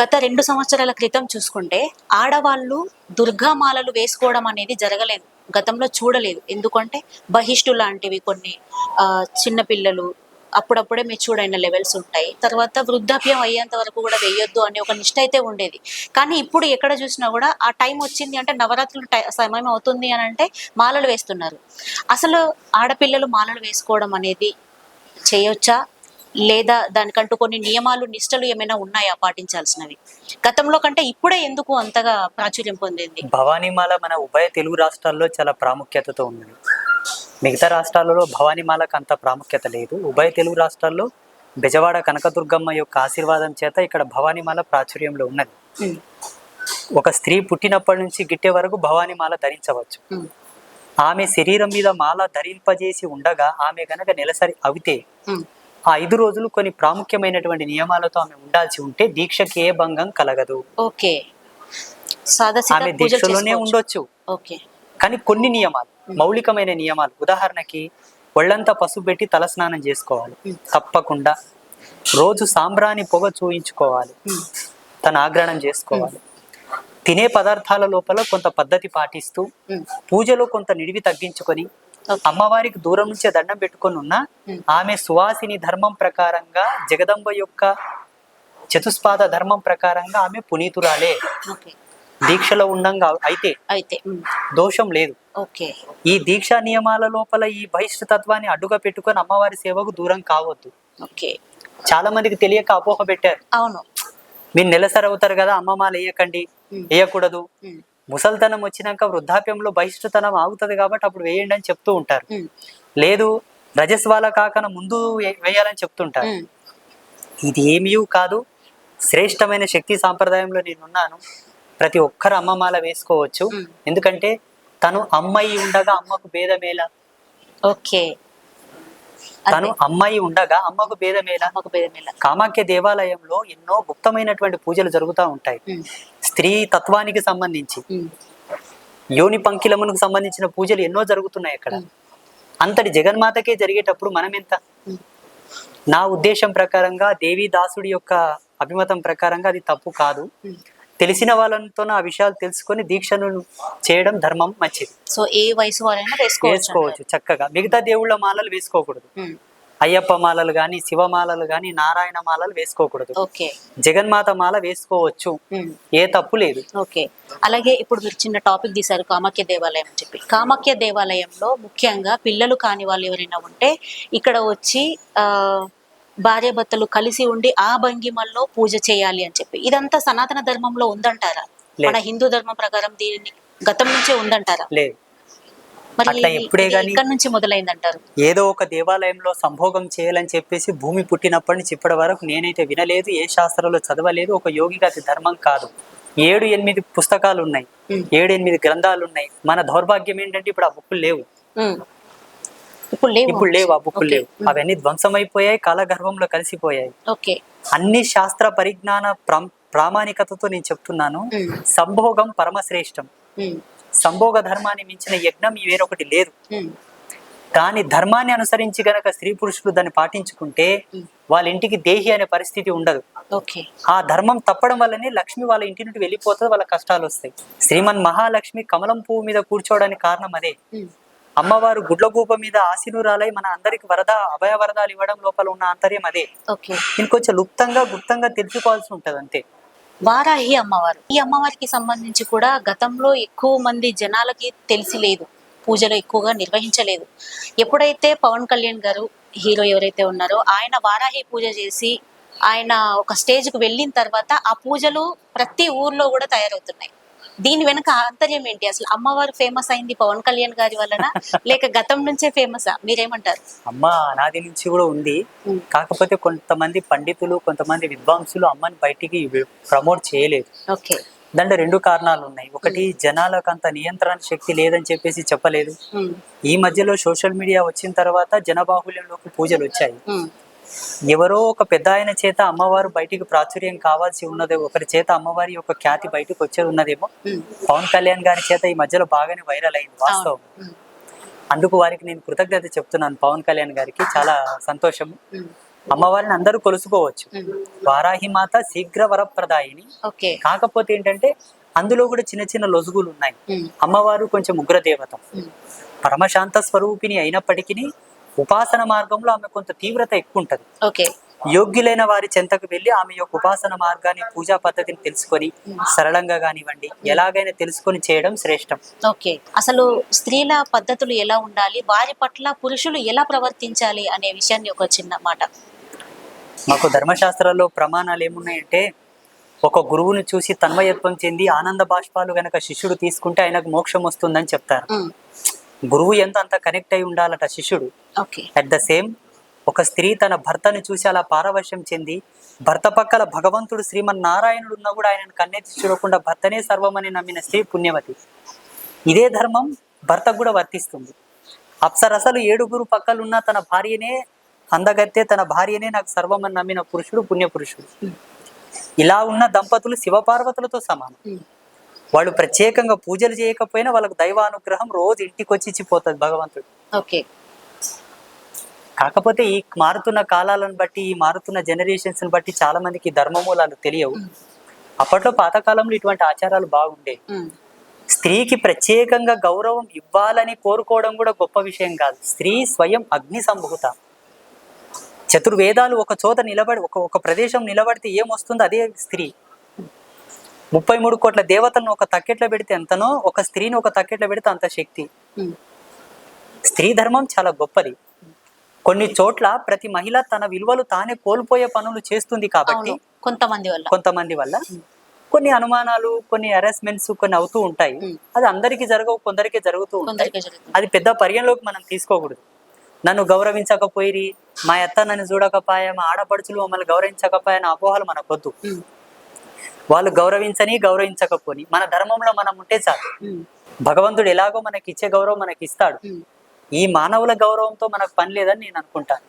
గత రెండు సంవత్సరాల క్రితం చూసుకుంటే ఆడవాళ్ళు దుర్గామాలలు వేసుకోవడం అనేది జరగలేదు. గతంలో చూడలేదు. ఎందుకంటే బహిష్టు లాంటివి కొన్ని చిన్నపిల్లలు అప్పుడప్పుడే మెచ్యూర్డ్ అయిన లెవెల్స్ ఉంటాయి. తర్వాత వృద్ధాప్యం అయ్యేంత వరకు కూడా వేయొద్దు అనే ఒక నిష్ట అయితే ఉండేది. కానీ ఇప్పుడు ఎక్కడ చూసినా కూడా ఆ టైం వచ్చింది అంటే నవరాత్రులు టై సమయం అవుతుంది అని అంటే మాలలు వేస్తున్నారు. అసలు ఆడపిల్లలు మాలలు వేసుకోవడం అనేది చేయొచ్చా? లేదా దానికంటూ కొన్ని నియమాలు నిష్టలు ఏమైనా ఉన్నాయా పాటించాల్సినవి? గతంలో కంటే ఇప్పుడే ఎందుకు అంతగా ప్రాచుర్యం పొందింది? భవానీమాల మన ఉభయ తెలుగు రాష్ట్రాల్లో చాలా ప్రాముఖ్యతతో ఉన్నది. మిగతా రాష్ట్రాలలో భవానీమాలకు అంత ప్రాముఖ్యత లేదు. ఉభయ తెలుగు రాష్ట్రాల్లో బెజవాడ కనకదుర్గమ్మ యొక్క ఆశీర్వాదం చేత ఇక్కడ భవానీమాల ప్రాచుర్యంలో ఉన్నది. ఒక స్త్రీ పుట్టినప్పటి నుంచి గిట్టే వరకు భవానీమాల ధరించవచ్చు. ఆమె శరీరం మీద మాల ధరింపజేసి ఉండగా ఆమె గనక నెలసరి అవితే. ఆ ఐదు రోజులు కొన్ని ప్రాముఖ్యమైనటువంటి నియమాలతో ఆమె ఉండాల్సి ఉంటే దీక్షకి ఏ భంగం కలగదు. ఓకే. ఆమె దీక్షలోనే. ఉండొచ్చు. ఓకే. కానీ కొన్ని నియమాలు మౌలికమైన నియమాలు. ఉదాహరణకి ఒళ్ళంతా పసుపు పెట్టి తలస్నానం చేసుకోవాలి. తప్పకుండా రోజు సాంబ్రాణి పొగ చూయించుకోవాలి. తన ఆగ్రహణం చేసుకోవాలి. తినే పదార్థాల లోపల కొంత పద్ధతి పాటిస్తూ పూజలో కొంత నిడివి తగ్గించుకొని. అమ్మవారికి దూరం నుంచే దండం పెట్టుకొని ఉన్నా ఉమ్. ఆమె సువాసిని ధర్మం ప్రకారంగా జగదంబ యొక్క చతుస్పాద ధర్మం ప్రకారంగా ఆమె పునీతురాలే. దీక్షలో ఉండంగా అయితే అయితే దోషం లేదు. ఓకే. ఈ దీక్షా నియమాల లోపల ఈ బహిష్ఠతత్వాన్ని అడ్డుగా పెట్టుకొని అమ్మవారి సేవకు దూరం కావద్దు. ఓకే. చాలా మందికి తెలియక అపోహ పెట్టారు. అవును. మీరు నెలసరి అవుతారు కదా అమ్మమాల వేయకండి వేయకూడదు. ముసల్తనం వచ్చినాక వృద్ధాప్యంలో బహిష్ఠతనం ఆగుతుంది కాబట్టి అప్పుడు వేయండి అని చెప్తూ ఉంటారు. లేదు రజస్వాల కాకన ముందు వేయాలని చెప్తుంటారు. ఇది ఏమీ కాదు. శ్రేష్టమైన శక్తి సాంప్రదాయంలో నేనున్నాను. ప్రతి ఒక్కరు అమ్మమాల వేసుకోవచ్చు. ఎందుకంటే తను అమ్మాయి ఉండగా అమ్మకు భేదమేలా ఓకే. తను అమ్మాయి ఉండగా అమ్మకు భేదమేలా కామాఖ్య దేవాలయంలో ఎన్నో గుప్తమైనటువంటి పూజలు జరుగుతూ ఉంటాయి. స్త్రీ తత్వానికి సంబంధించి యోని పంకిలమునకు సంబంధించిన పూజలు ఎన్నో జరుగుతున్నాయి అక్కడ. అంతటి జగన్మాతకే జరిగేటప్పుడు మనం ఎంత. నా ఉద్దేశం ప్రకారంగా దేవి దాసుడి యొక్క అభిమతం ప్రకారంగా అది తప్పు కాదు. తెలిసిన వాళ్ళతో ఆ విషయాలు తెలుసుకొని దీక్షను చేయడం ధర్మం మంచిది. సో ఏ వయసు వేసుకోవచ్చు చక్కగా. మిగతా దేవుళ్ళ మాలలు వేసుకోకూడదు. అయ్యప్ప మాలలు గాని శివమాలలు గాని నారాయణ మాలలు వేసుకోకూడదు. ఓకే. జగన్మాత మాల వేసుకోవచ్చు. ఏ తప్పు లేదు. ఓకే. అలాగే ఇప్పుడు మీరు చిన్న టాపిక్ తీశారు కామాఖ్య దేవాలయం అని చెప్పి. కామాఖ్య దేవాలయంలో ముఖ్యంగా పిల్లలు కాని వాళ్ళు ఎవరైనా ఉంటే ఇక్కడ వచ్చి ఆ భార్యాభర్తలు కలిసి ఉండి ఆ భంగిమల్లో పూజ చేయాలి అని చెప్పి. ఇదంతా సనాతన ధర్మంలో ఉందంటారా. మన హిందూ ధర్మం ప్రకారం దీనిని గతం నుంచే ఉందంటారా? లేదు. ఇక్కడ నుంచి మొదలైందంటారు? ఏదో ఒక దేవాలయంలో సంభోగం చేయాలని చెప్పేసి భూమి పుట్టినప్పటి నుంచి ఇప్పటి వరకు నేనైతే వినలేదు ఏ శాస్త్రంలో చదవలేదు ఒక యోగిగా అది ధర్మం కాదు. ఏడు ఎనిమిది పుస్తకాలు ఉన్నాయి. ఏడు ఎనిమిది గ్రంథాలు ఉన్నాయి మన దౌర్భాగ్యం ఏంటంటే ఇప్పుడు ఆ బుక్కులు లేవు. ఇప్పుడు లేవు. ఇప్పుడు లేవు ఆ బుక్కులు. లేవు. అవన్నీ ధ్వంసమైపోయాయి కాలగర్భంలో కలిసిపోయాయి. ఓకే. అన్ని శాస్త్ర పరిజ్ఞాన ప్రాం- ప్రామాణికతతో నేను చెప్తున్నాను. సంభోగం పరమశ్రేష్టం. సంభోగ ధర్మాన్ని మించిన యజ్ఞం వేరొకటి లేదు. దాని ధర్మాన్ని అనుసరించి గనక స్త్రీ పురుషులు దాన్ని పాటించుకుంటే. వాళ్ళ ఇంటికి దేహి అనే పరిస్థితి ఉండదు. ఆ ధర్మం తప్పడం వల్లనే లక్ష్మి వాళ్ళ ఇంటి నుండి వెళ్ళిపోతుంది వాళ్ళ కష్టాలు వస్తాయి. శ్రీమన్ మహాలక్ష్మి కమలం పువ్వు మీద కూర్చోవడానికి కారణం అదే. అమ్మవారు గుడ్లగూప మీద ఆశీనురాలై మన అందరికి వరద అభయ వరదాలు ఇవ్వడం లోపల ఉన్న ఆంతర్యం అదే. ఇంకొంచెం లుప్తంగా గుప్తంగా తెలుసుకోవాల్సి ఉంటది అంతే. వారాహి అమ్మవారు? ఈ అమ్మవారికి సంబంధించి కూడా గతంలో ఎక్కువ మంది జనాలకి తెలిసి లేదు. పూజలు ఎక్కువగా నిర్వహించలేదు. ఎప్పుడైతే పవన్ కళ్యాణ్ గారు హీరో ఎవరైతే ఉన్నారో ఆయన వారాహి పూజ చేసి ఆయన ఒక స్టేజ్కి వెళ్ళిన తర్వాత ఆ పూజలు ప్రతి ఊర్లో కూడా తయారవుతున్నాయి. దీని వెనుక ఆంతర్యం ఏంటి? అసలు అమ్మవారు ఫేమస్ అయింది పవన్ కళ్యాణ్ గారి వలన లేక గతం నుంచే ఫేమసా మీరేమంటారు? అమ్మ అనాది నుంచి కూడా ఉంది. కాకపోతే కొంతమంది పండితులు కొంతమంది విద్వాంసులు అమ్మని బయటికి ప్రమోట్ చేయలేదు. ఓకే. దాంట్లో రెండు కారణాలు ఉన్నాయి. ఒకటి జనాలకు అంత నియంత్రణ శక్తి లేదని చెప్పేసి చెప్పలేదు. ఈ మధ్యలో సోషల్ మీడియా వచ్చిన తర్వాత జనబాహుల్యంలోకి పూజలు వచ్చాయి. ఎవరో ఒక పెద్ద ఆయన చేత అమ్మవారు బయటికి ప్రాచుర్యం కావాల్సి ఉన్నదే. ఒకరి చేత అమ్మవారి యొక్క ఖ్యాతి బయటకు వచ్చేది ఉన్నదేమో. పవన్ కళ్యాణ్ గారి చేత ఈ మధ్యలో బాగానే వైరల్ అయింది వాస్తవం. అందుకు వారికి నేను కృతజ్ఞత చెప్తున్నాను పవన్ కళ్యాణ్ గారికి. చాలా సంతోషం. అమ్మవారిని అందరూ కొలుసుకోవచ్చు. వారాహి మాత శీఘ్ర వరప్రదాయిని. కాకపోతే ఏంటంటే అందులో కూడా చిన్న చిన్న లొసుగులు ఉన్నాయి. అమ్మవారు కొంచెం ఉగ్రదేవత. పరమశాంత స్వరూపిణి అయినప్పటికీ ఉపాసన మార్గంలో ఆమె కొంత తీవ్రత ఎక్కువ ఉంటది ఓకే. యోగ్యులైన వారి చెంతకు వెళ్ళి ఆమె యొక్క ఉపాసన మార్గాన్ని పూజా పద్ధతిని తెలుసుకొని సరళంగా కానివ్వండి ఎలాగైనా తెలుసుకొని చేయడం శ్రేష్టం. ఓకే. అసలు స్త్రీల పద్ధతులు ఎలా ఉండాలి? వారి పట్ల పురుషులు ఎలా ప్రవర్తించాలి అనే విషయాన్ని ఒక చిన్న మాట. మాకు ధర్మశాస్త్రాల్లో ప్రమాణాలు ఏమున్నాయంటే ఒక గురువుని చూసి తన్మయత్వం చెంది ఆనంద బాష్పాలు గనక శిష్యుడు తీసుకుంటే ఆయనకు మోక్షం వస్తుందని చెప్తారు. గురువు ఎంత అంత కనెక్ట్ అయి ఉండాలట శిష్యుడు. అట్ ద సేమ్ ఒక స్త్రీ తన భర్తను చూసి అలా పారవశ్యం చెంది భర్త పక్కల భగవంతుడు శ్రీమన్నారాయణుడు ఉన్నా కూడా ఆయనను కన్నెత్తి చూడకుండా భర్తనే సర్వమని నమ్మిన స్త్రీ పుణ్యవతి. ఇదే ధర్మం భర్తకు కూడా వర్తిస్తుంది. అప్సరసలు ఏడుగురు పక్కలున్న తన భార్యనే అందగత్తే తన భార్యనే నాకు సర్వమని నమ్మిన పురుషుడు పుణ్యపురుషుడు. ఇలా ఉన్న దంపతులు శివపార్వతులతో సమానం. ఉమ్, వాళ్ళు ప్రత్యేకంగా పూజలు చేయకపోయినా వాళ్ళకు దైవానుగ్రహం రోజు ఇంటికి వచ్చి ఇచ్చిపోతుంది భగవంతుడు. ఓకే. కాకపోతే ఈ మారుతున్న కాలాలను బట్టి ఈ మారుతున్న జనరేషన్స్ బట్టి చాలా మందికి ధర్మమూలాలు తెలియవు. అప్పట్లో పాతకాలంలో ఇటువంటి ఆచారాలు బాగుండేవి ఉమ్, స్త్రీకి ప్రత్యేకంగా గౌరవం ఇవ్వాలని కోరుకోవడం కూడా గొప్ప విషయం కాదు. స్త్రీ స్వయం అగ్ని సంభూత. చతుర్వేదాలు ఒక చోట నిలబడి ఒక ఒక ప్రదేశం నిలబడితే ఏమొస్తుందో అదే స్త్రీ. ముప్పై మూడు కోట్ల దేవతలను ఒక తక్కెట్లో పెడితే ఎంతనో ఒక స్త్రీని ఒక తక్కెట్లో పెడితే అంత శక్తి. స్త్రీ ధర్మం చాలా గొప్పది. కొన్ని చోట్ల ప్రతి మహిళ తన విలువలు తానే కోల్పోయే పనులు చేస్తుంది కాబట్టి కొంతమంది వల్ల. కొంతమంది వల్ల. కొన్ని అనుమానాలు కొన్ని హెరాస్మెంట్స్ కొన్ని అవుతూ ఉంటాయి. అది అందరికీ జరగవు కొందరికే జరుగుతూ ఉంటాయి. అది పెద్ద పరిగణలోకి మనం తీసుకోకూడదు. నన్ను గౌరవించకపోయి మా అత్త నన్ను చూడకపోయా మా ఆడపడుచులు మమ్మల్ని గౌరవించకపోయా అపోహలు మనకొద్దు. వాళ్ళు గౌరవించని గౌరవించకపోని మన ధర్మంలో మనం ఉంటే చాలు. భగవంతుడు ఎలాగో మనకి ఇచ్చే గౌరవం మనకి ఇస్తాడు. ఈ మానవుల గౌరవంతో మనకు పని లేదని నేను అనుకుంటాను.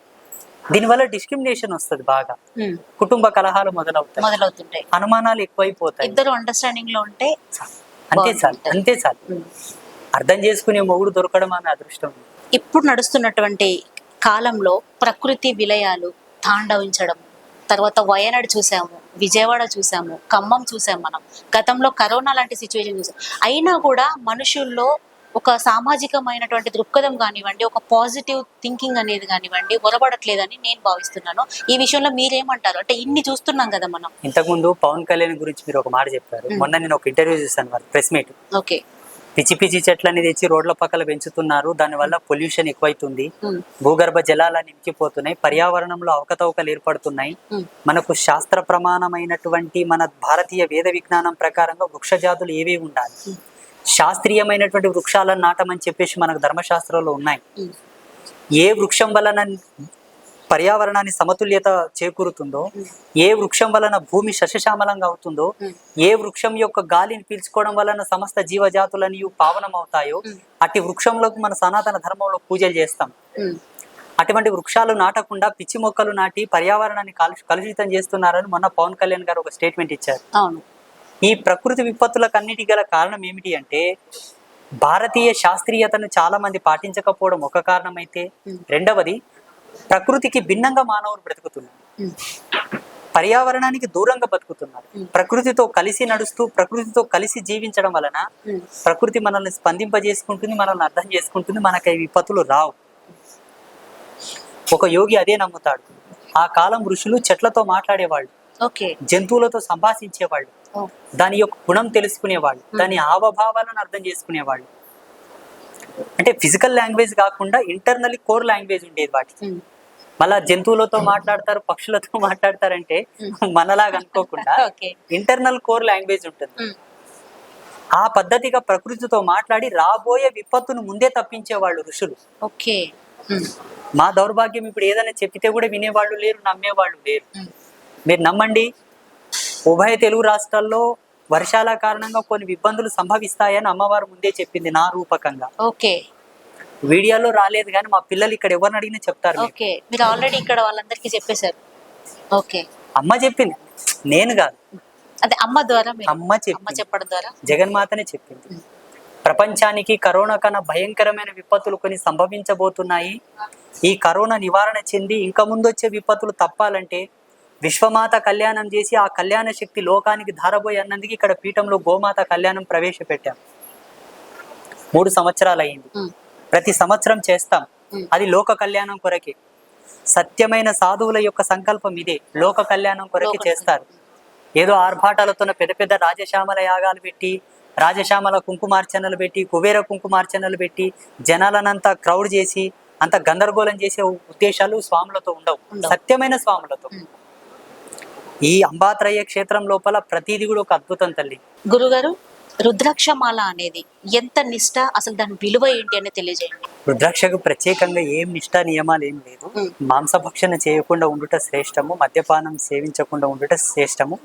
దీనివల్ల డిస్క్రిమినేషన్ వస్తుంది బాగా. కుటుంబ కలహాలు మొదలవుతాయి. మొదలవుతుంటాయి. అనుమానాలు ఎక్కువైపోతాయి. ఇద్దరు అండర్స్టాండింగ్లో ఉంటే అంతే చాలు. అంతే చాలు. అర్థం చేసుకునే మొగుడు దొరకడం ఆమె అదృష్టం. ఇప్పుడు నడుస్తున్నటువంటి కాలంలో ప్రకృతి విలయాలు తాండవించడం తర్వాత వయనాడు చూసాము. విజయవాడ చూసాము ఖమ్మం చూసాము మనం. గతంలో కరోనా లాంటి సిచ్యువేషన్ చూసాం. అయినా కూడా మనుషుల్లో ఒక సామాజికమైనటువంటి దృక్పథం కానివ్వండి ఒక పాజిటివ్ థింకింగ్ అనేది కానివ్వండి ఒరబడట్లేదని నేను భావిస్తున్నాను. ఈ విషయంలో మీరేమంటారు? అంటే ఇన్ని చూస్తున్నాం కదా మనం. ఇంతకుముందు పవన్ కళ్యాణ్ గురించి మీరు ఒక మాట చెప్పారు. మొన్న నేను ఒక ఇంటర్వ్యూ వాళ్ళు ప్రెస్ మీట్ ఓకే. పిచ్చి పిచ్చి చెట్లని తెచ్చి రోడ్ల పక్కల పెంచుతున్నారు. దానివల్ల పొల్యూషన్ ఎక్కువైతుంది. భూగర్భ జలాలు నింపిపోతున్నాయి పర్యావరణంలో అవకతవకలు ఏర్పడుతున్నాయి. మనకు శాస్త్ర ప్రమాణమైనటువంటి మన భారతీయ వేద విజ్ఞానం ప్రకారంగా వృక్ష జాతులు ఏవి ఉండాలి? శాస్త్రీయమైనటువంటి వృక్షాలను నాటమని చెప్పేసి మనకు ధర్మశాస్త్రంలో ఉన్నాయి. ఏ వృక్షం వలన పర్యావరణాన్ని సమతుల్యత చేకూరుతుందో ఏ వృక్షం వలన భూమి శశశ్యామలంగా అవుతుందో ఏ వృక్షం యొక్క గాలిని పీల్చుకోవడం వలన సమస్త జీవజాతులని పావనం అవుతాయో. అట్టి వృక్షంలోకి మన సనాతన ధర్మంలో పూజలు చేస్తాం. అటువంటి వృక్షాలు నాటకుండా పిచ్చి మొక్కలు నాటి పర్యావరణాన్ని కాలు కలుషితం చేస్తున్నారని మొన్న పవన్ కళ్యాణ్ గారు ఒక స్టేట్మెంట్ ఇచ్చారు. అవును. ఈ ప్రకృతి విపత్తులకు అన్నిటి గల కారణం ఏమిటి అంటే భారతీయ శాస్త్రీయతను చాలా మంది పాటించకపోవడం ఒక కారణమైతే రెండవది ప్రకృతికి భిన్నంగా మానవులు బ్రతుకుతున్నారు ఉమ్, పర్యావరణానికి దూరంగా బతుకుతున్నారు. ప్రకృతితో కలిసి నడుస్తూ ప్రకృతితో కలిసి జీవించడం వలన ప్రకృతి మనల్ని స్పందింపజేసుకుంటుంది మనల్ని అర్థం చేసుకుంటుంది మనకి విపత్తులు రావు. ఒక యోగి అదే నమ్ముతాడు. ఆ కాలం ఋషులు చెట్లతో మాట్లాడేవాళ్ళు. జంతువులతో సంభాషించేవాళ్ళు. దాని యొక్క గుణం తెలుసుకునేవాళ్ళు. దాని హావభావాలను అర్థం చేసుకునేవాళ్ళు. అంటే ఫిజికల్ లాంగ్వేజ్ కాకుండా ఇంటర్నల్లీ కోర్ లాంగ్వేజ్ ఉండేది వాటికి. మళ్ళా జంతువులతో మాట్లాడతారు పక్షులతో మాట్లాడతారంటే మనలాగా అనుకోకుండా ఇంటర్నల్ కోర్ లాంగ్వేజ్ ఉంటుంది. ఆ పద్ధతిగా ప్రకృతితో మాట్లాడి రాబోయే విపత్తును ముందే తప్పించేవాళ్ళు ఋషులు. ఓకే. మా దౌర్భాగ్యం ఇప్పుడు ఏదైనా చెప్పితే కూడా వినేవాళ్ళు లేరు నమ్మేవాళ్ళు లేరు. మీరు నమ్మండి ఉభయ తెలుగు రాష్ట్రాల్లో వర్షాల కారణంగా కొన్ని ఇబ్బందులు సంభవిస్తాయని అమ్మవారు ముందే చెప్పింది నా రూపకంగా. ఓకే. వీడియోలో రాలేదు కానీ మా పిల్లలు ఇక్కడ ఎవరిని అడిగినా చెప్తారు. ఓకే. మీరు ఆల్రెడీ ఇక్కడ వాళ్ళందరికీ చెప్పేశారు. ఓకే. అమ్మ చెప్పింది. నేను కాదు. అదే అమ్మ ద్వారా అమ్మ అమ్మ చెప్పడం ద్వారా? జగన్మాతనే చెప్పింది. ప్రపంచానికి కరోనా కన్నా భయంకరమైన విపత్తులు కొన్ని సంభవించబోతున్నాయి. ఈ కరోనా నివారణ చెంది ఇంకా ముందు వచ్చే విపత్తులు తప్పాలంటే విశ్వమాత కళ్యాణం చేసి ఆ కళ్యాణ శక్తి లోకానికి ధారబోయి అన్నందుకు ఇక్కడ పీఠంలో గోమాత కళ్యాణం ప్రవేశపెట్టాం. మూడు సంవత్సరాలు అయింది ప్రతి సంవత్సరం చేస్తాం. అది లోక కళ్యాణం కొరకే. సత్యమైన సాధువుల యొక్క సంకల్పం ఇదే. లోక కళ్యాణం కొరకే చేస్తారు. ఏదో ఆర్భాటాలతో పెద్ద పెద్ద రాజశ్యామల యాగాలు పెట్టి రాజశ్యామల కుంకుమార్చనలు పెట్టి కుబేర కుంకుమార్చనలు పెట్టి జనాలనంతా క్రౌడ్ చేసి అంత గందరగోళం చేసే ఉద్దేశాలు స్వాములతో ఉండవు. సత్యమైన స్వాములతో. ఈ అంబాత్రయ్య క్షేత్రం లోపల ప్రతిది కూడా ఒక అద్భుతం తల్లి. గురుగారు రుద్రాక్షమాల అనేది ఎంత నిష్ట అసలు దాని విలువ ఏంటి అని తెలియజేయండి. రుద్రాక్షకు ప్రత్యేకంగా ఏం నిష్ఠా నియమాలు ఏం లేదు. మాంసభక్షణ చేయకుండా ఉండుట శ్రేష్టము మద్యపానం సేవించకుండా ఉండుట శ్రేష్టము.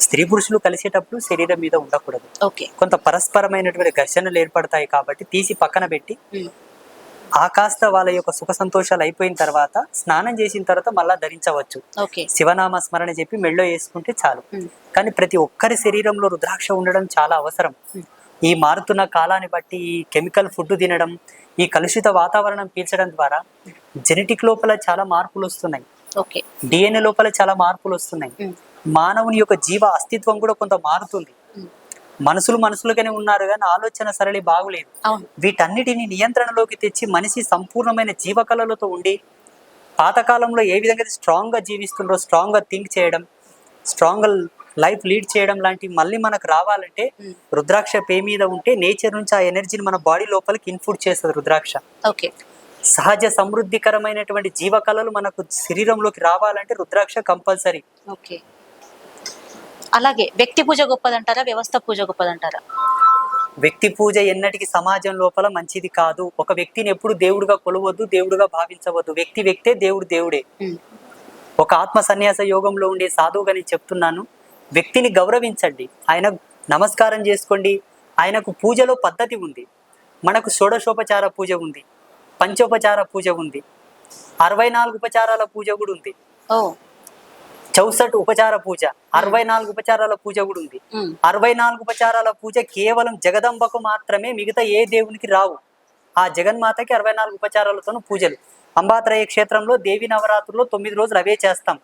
స్త్రీ పురుషులు కలిసేటప్పుడు శరీరం మీద ఉండకూడదు. ఓకే. కొంత పరస్పరమైనటువంటి ఘర్షణలు ఏర్పడతాయి కాబట్టి తీసి పక్కన పెట్టి ఆ కాస్త వాళ్ళ యొక్క సుఖ సంతోషాలు అయిపోయిన తర్వాత స్నానం చేసిన తర్వాత మళ్ళా ధరించవచ్చు. ఓకే. శివనామ స్మరణ చెప్పి మెళ్ళో వేసుకుంటే చాలు. కానీ ప్రతి ఒక్కరి శరీరంలో రుద్రాక్ష ఉండడం చాలా అవసరం. ఈ మారుతున్న కాలాన్ని బట్టి ఈ కెమికల్ ఫుడ్ తినడం ఈ కలుషిత వాతావరణం పీల్చడం ద్వారా జెనెటిక్ లోపల చాలా మార్పులు వస్తున్నాయి. ఓకే. డిఎన్ఏ లోపల చాలా మార్పులు వస్తున్నాయి. మానవుని యొక్క జీవ అస్తిత్వం కూడా కొంత మారుతుంది. మనసులు మనసులుగానే ఉన్నారు కానీ ఆలోచన సరళి బాగులేదు. వీటన్నిటిని నియంత్రణలోకి తెచ్చి మనిషి సంపూర్ణమైన జీవకళలతో ఉండి పాతకాలంలో ఏ విధంగా స్ట్రాంగ్గా జీవిస్తుండ్రో స్ట్రాంగ్గా థింక్ చేయడం స్ట్రాంగ్ లైఫ్ లీడ్ చేయడం లాంటివి మళ్ళీ మనకు రావాలంటే రుద్రాక్ష పే మీద ఉంటే నేచర్ నుంచి ఆ ఎనర్జీని మన బాడీ లోపలికి ఇన్ఫుట్ చేస్తుంది రుద్రాక్ష. ఓకే. సహజ సమృద్ధికరమైనటువంటి జీవకళలు మనకు శరీరంలోకి రావాలంటే రుద్రాక్ష కంపల్సరీ. ఓకే. అలాగే వ్యక్తి పూజ గొప్పదంటారా వ్యవస్థ పూజ గొప్పదంటారా? వ్యక్తి పూజ ఎన్నటికి సమాజం లోపల మంచిది కాదు. ఒక వ్యక్తిని ఎప్పుడు దేవుడిగా కొలవద్దు దేవుడిగా భావించవద్దు. వ్యక్తి వ్యక్తే దేవుడు దేవుడే. ఒక ఆత్మ సన్యాస యోగంలో ఉండే సాధువుగా నేను చెప్తున్నాను. వ్యక్తిని గౌరవించండి. ఆయన నమస్కారం చేసుకోండి. ఆయనకు పూజలో పద్ధతి ఉంది. మనకు షోడశోపచార పూజ ఉంది. పంచోపచార పూజ ఉంది. అరవై నాలుగు ఉపచారాల పూజ కూడా ఉంది. చౌసట్ ఉపచార పూజ. అరవై నాలుగు ఉపచారాల పూజ కూడా ఉంది. అరవై నాలుగు ఉపచారాల పూజ కేవలం జగదంబకు మాత్రమే మిగతా ఏ దేవునికి రావు. ఆ జగన్మాతకి అరవై నాలుగు ఉపచారాలతోనూ పూజలు. అంబాత్రయ క్షేత్రంలో దేవి నవరాత్రుల్లో తొమ్మిది రోజులు అవే చేస్తాం.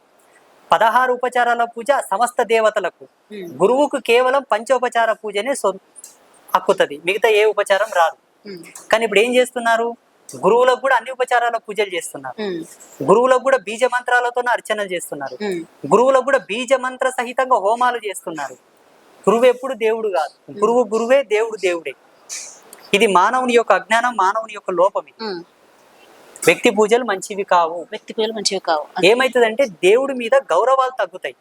పదహారు ఉపచారాల పూజ సమస్త దేవతలకు. గురువుకు కేవలం పంచోపచార పూజనే సొ హక్కుతుంది. మిగతా ఏ ఉపచారం రాదు. కానీ ఇప్పుడు ఏం చేస్తున్నారు? గురువులకు కూడా అన్ని ఉపచారాల పూజలు చేస్తున్నారు. గురువులకు కూడా బీజ మంత్రాలతో అర్చనలు చేస్తున్నారు. గురువులకు కూడా బీజ మంత్ర సహితంగా హోమాలు చేస్తున్నారు. గురువు ఎప్పుడు దేవుడు కాదు. గురువు గురువే దేవుడు దేవుడే. ఇది మానవుని యొక్క అజ్ఞానం మానవుని యొక్క లోపం ఇది. వ్యక్తి పూజలు మంచివి కావు. వ్యక్తి పూజలు మంచివి కావు. ఏమైతుందంటే దేవుడి మీద గౌరవాలు తగ్గుతాయి.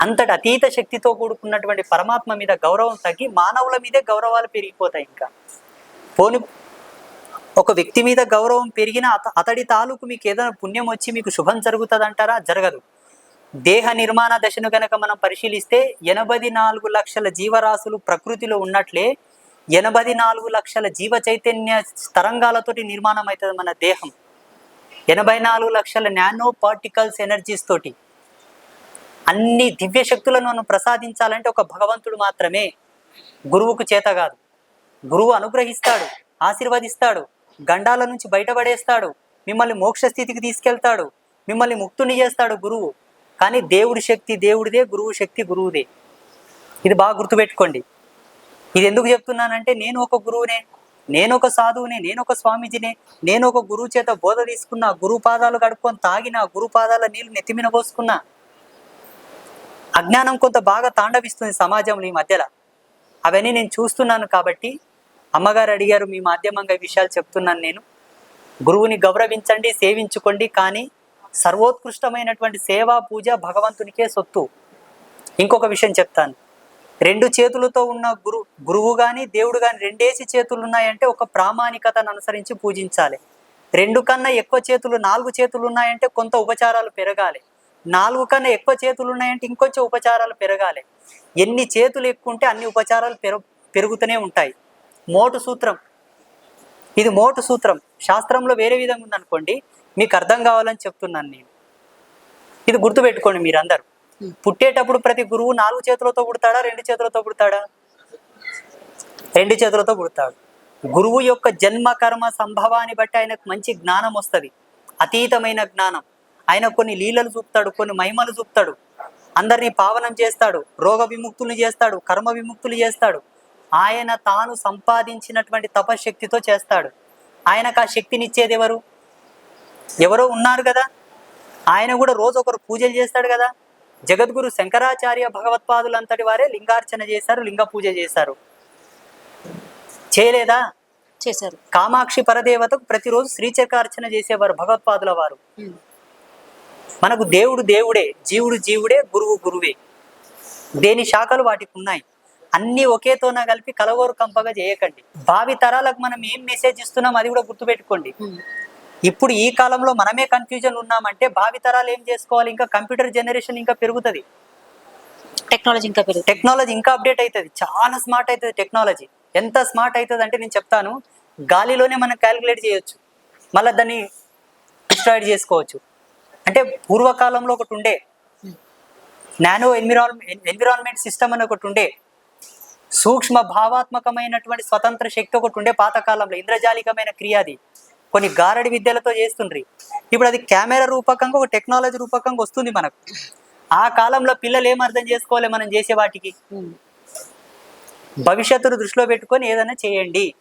అంతటి అతీత శక్తితో కూడుకున్నటువంటి పరమాత్మ మీద గౌరవం తగ్గి మానవుల మీదే గౌరవాలు పెరిగిపోతాయి ఇంకా. పోని ఒక వ్యక్తి మీద గౌరవం పెరిగిన అతడి తాలూకు మీకు ఏదైనా పుణ్యం వచ్చి మీకు శుభం జరుగుతుంది అంటారా జరగదు. దేహ నిర్మాణ దశను గనక మనం పరిశీలిస్తే ఎనభై నాలుగు లక్షల జీవరాశులు ప్రకృతిలో ఉన్నట్లే ఎనభై నాలుగు లక్షల జీవ చైతన్య తరంగాలతోటి నిర్మాణం అవుతుంది మన దేహం. ఎనభై నాలుగు లక్షల నానో పార్టికల్స్ ఎనర్జీస్ తోటి. అన్ని దివ్య శక్తులను మనం ప్రసాదించాలంటే ఒక భగవంతుడు మాత్రమే గురువుకు చేత కాదు. గురువు అనుగ్రహిస్తాడు ఆశీర్వదిస్తాడు గండాల నుంచి బయటపడేస్తాడు. మిమ్మల్ని మోక్ష స్థితికి తీసుకెళ్తాడు. మిమ్మల్ని ముక్తుని చేస్తాడు గురువు. కానీ దేవుడి శక్తి దేవుడిదే గురువు శక్తి గురువుదే. ఇది బాగా గుర్తుపెట్టుకోండి. ఇది ఎందుకు చెప్తున్నానంటే నేను ఒక గురువునే నేను ఒక సాధువునే నేను ఒక స్వామీజీనే నేను ఒక గురువు చేత బోధ తీసుకున్నా గురువు పాదాలు కడుక్కొని తాగిన గురువు పాదాల నీళ్ళు నెత్తిమిన పోసుకున్నా. అజ్ఞానం కొంత బాగా తాండవిస్తుంది సమాజంలో ఈ మధ్యలో. అవన్నీ నేను చూస్తున్నాను కాబట్టి అమ్మగారు అడిగారు మీ మాధ్యమంగా ఈ విషయాలు చెప్తున్నాను నేను. గురువుని గౌరవించండి సేవించుకోండి కానీ సర్వోత్కృష్టమైనటువంటి సేవా పూజ భగవంతునికే సొత్తు. ఇంకొక విషయం చెప్తాను. రెండు చేతులతో ఉన్న గురు గురువు కానీ దేవుడు కానీ రెండేసి చేతులు ఉన్నాయంటే ఒక ప్రామాణికతను అనుసరించి పూజించాలి. రెండు కన్నా ఎక్కువ చేతులు నాలుగు చేతులు ఉన్నాయంటే కొంత ఉపచారాలు పెరగాలి. నాలుగు కన్నా ఎక్కువ చేతులు ఉన్నాయంటే ఇంకొంచెం ఉపచారాలు పెరగాలి. ఎన్ని చేతులు ఎక్కువ ఉంటే అన్ని ఉపచారాలు పెరుగుతూనే ఉంటాయి. మోటు సూత్రం. ఇది మోటు సూత్రం. శాస్త్రంలో వేరే విధంగా ఉందనుకోండి మీకు అర్థం కావాలని చెప్తున్నాను నేను. ఇది గుర్తుపెట్టుకోండి మీరందరూ. పుట్టేటప్పుడు ప్రతి గురువు నాలుగు చేతులతో పుడతాడా రెండు చేతులతో పుడతాడా? రెండు చేతులతో పుడతాడు. గురువు యొక్క జన్మ కర్మ సంభవాన్ని బట్టి ఆయనకు మంచి జ్ఞానం వస్తుంది. అతీతమైన జ్ఞానం. ఆయన కొన్ని లీలలు చూపుతాడు కొన్ని మహిమలు చూపుతాడు. అందరినీ పావనం చేస్తాడు రోగ విముక్తులు చేస్తాడు కర్మ విముక్తులు చేస్తాడు. ఆయన తాను సంపాదించినటువంటి తపశక్తితో చేస్తాడు. ఆయనకు ఆ శక్తినిచ్చేది ఎవరు? ఎవరో ఉన్నారు కదా. ఆయన కూడా రోజు ఒకరు పూజలు చేస్తాడు కదా. జగద్గురు శంకరాచార్య భగవత్పాదులంతటి వారే లింగార్చన చేశారు లింగ పూజ చేశారు. చేయలేదా? చేశారు. కామాక్షి పరదేవతకు ప్రతిరోజు శ్రీచక్రార్చన చేసేవారు భగవత్పాదుల వారు. మనకు దేవుడు దేవుడే జీవుడు జీవుడే గురువు గురువే. దేని శాఖలు వాటికి ఉన్నాయి అన్ని ఒకేతోన కలిపి కలగోరు కంపగా చేయకండి. భావి తరాలకు మనం ఏం మెసేజ్ ఇస్తున్నాం అది కూడా గుర్తుపెట్టుకోండి. ఇప్పుడు ఈ కాలంలో మనమే కన్ఫ్యూజన్ ఉన్నామంటే భావి తరాలు ఏం చేసుకోవాలి? ఇంకా కంప్యూటర్ జనరేషన్ ఇంకా పెరుగుతుంది. టెక్నాలజీ ఇంకా పెరుగుతుంది. టెక్నాలజీ ఇంకా అప్డేట్ అవుతుంది చాలా స్మార్ట్ అవుతుంది టెక్నాలజీ ఎంత స్మార్ట్ అవుతుంది అంటే నేను చెప్తాను గాలిలోనే మనం క్యాలిక్యులేట్ చేయొచ్చు. మళ్ళీ దాన్ని డిస్ట్రాయిడ్ చేసుకోవచ్చు. అంటే పూర్వకాలంలో ఒకటి ఉండే. నానో ఎన్విరాన్మెంట్ ఎన్విరాన్మెంట్ సిస్టమ్ అని ఒకటి ఉండే. సూక్ష్మ భావాత్మకమైనటువంటి స్వతంత్ర శక్తి ఒకటి ఉండే పాతకాలంలో ఇంద్రజాలికమైన క్రియ అది. కొన్ని గారడి విద్యలతో చేస్తుండ్రి. ఇప్పుడు అది కెమెరా రూపకంగా ఒక టెక్నాలజీ రూపకంగా వస్తుంది మనకు. ఆ కాలంలో పిల్లలు ఏం అర్థం చేసుకోవాలి మనం చేసే వాటికి. భవిష్యత్తును దృష్టిలో పెట్టుకొని ఏదైనా చేయండి.